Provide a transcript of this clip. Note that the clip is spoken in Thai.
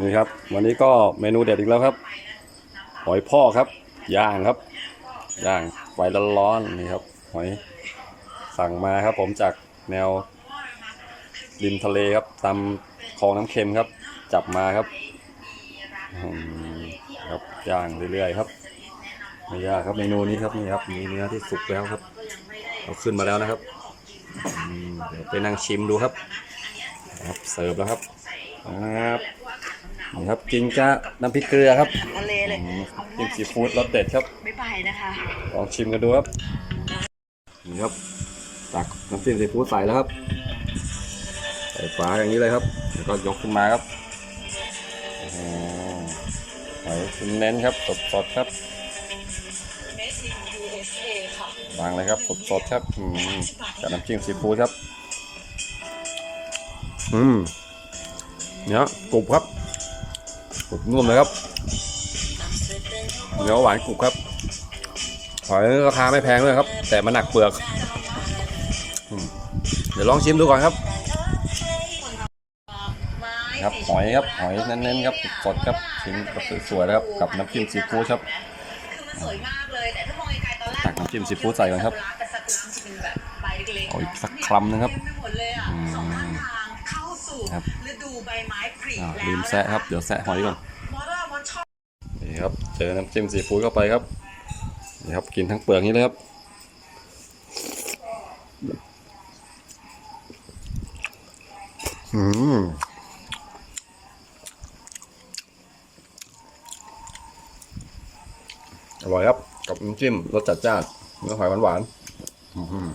นี่ครับ วันนี้ก็เมนูเด็ดอีกแล้วครับ หอยพ่อครับ ย่างครับ ย่างไฟร้อนๆนี่ครับ หอยสั่งมาครับ ผมจากแนวริมทะเลครับตามคลองน้ำเค็มครับ จับมาครับครับย่างเรื่อยๆครับไม่ยากครับเมนูนี้ครับนี่ครับมีเนื้อที่สุกแล้วครับเอาขึ้นมาแล้วนะครับเดี๋ยวไปนั่งชิมดูครับครับ เสิร์ฟแล้วครับ ครับนี่ครับกินกะน้ำพริกเกลือครับทะเลเลยอืมกินซีฟู้ดรสเด็ดครับไม่ไปนะคะลองชิมกันดูครับนี่ครับตักน้ำจิ้มซีฟู้ดใส่แล้วครับใส่ฝาอย่างนี้เลยครับแล้วก็ยกขึ้นมาครับโอ้โหหอยเน้นๆครับสดๆครับ Made in USA ค่ะวางเลยครับสดๆครับอืมกับน้ำจิ้มซีฟู้ดครับ อืม เนื้อกรุบครับกรุบนุ่มเลยครับเนื้อหวานกรุบครับหอยราคาไม่แพงด้วยครับ แต่มันหนักเปลือก เดี๋ยวลองชิมดูก่อนครับ ครับหอยครับหอยเน้นๆครับสดครับชิ้นแบสวยๆนะครับกับน้ำจิ้มซีฟู้ดครับตักน้ำจิ้มซีฟู้ดใส่ก่อนครับแต่ซากุระมันจะเป็นแบบใบเล็กๆเอาอีกสักคำหนึงครับ ครับฤดูใบไม้ผลิอ่าแล้วลืมแซะครับ เดี๋ยวแซะหอยก่อนมอเตอร์มอชอบนี่ครับ เจอน้ำจิ้มซีฟู้ดเข้าไปครับ นี่ครับ กินทั้งเปลือกนี้เลยครับ อืมอร่อยครับ กับน้ำจิ้มรสจัดจ้านเนื้อหอยหวานๆอื้อหือ